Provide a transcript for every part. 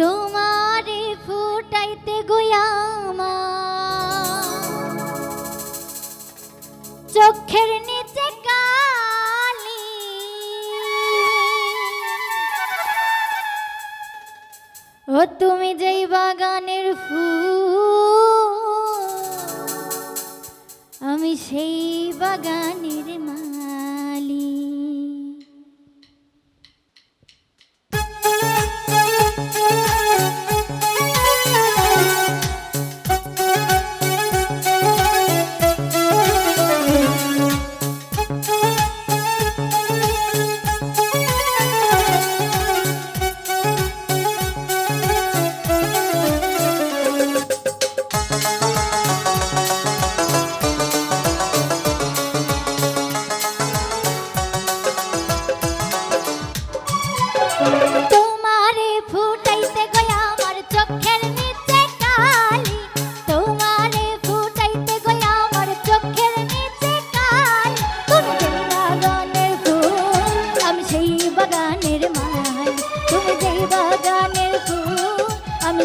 তোমারে ফুটাইতে গোয়ামা চোখের নিচে কালি। ও তুমি যেই বাগানের ফুল আমি সেই বাগানের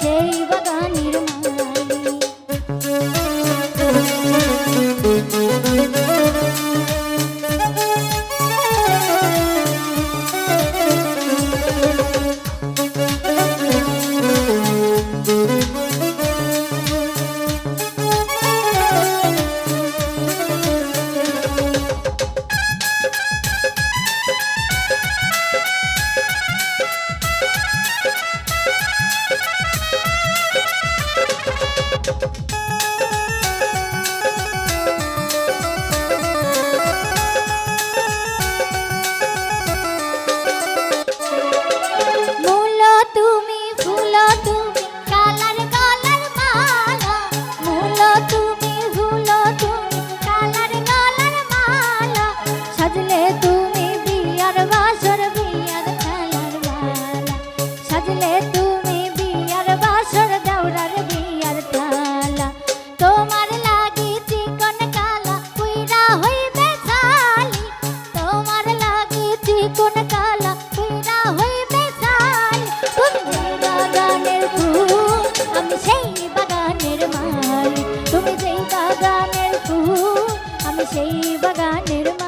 সেই বাগানের আমি সেই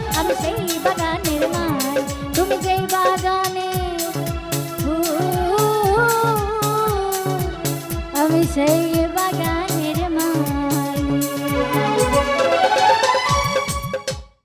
আমি সেই বাগানের মাই তুমি যেই বাগানে আমি সেই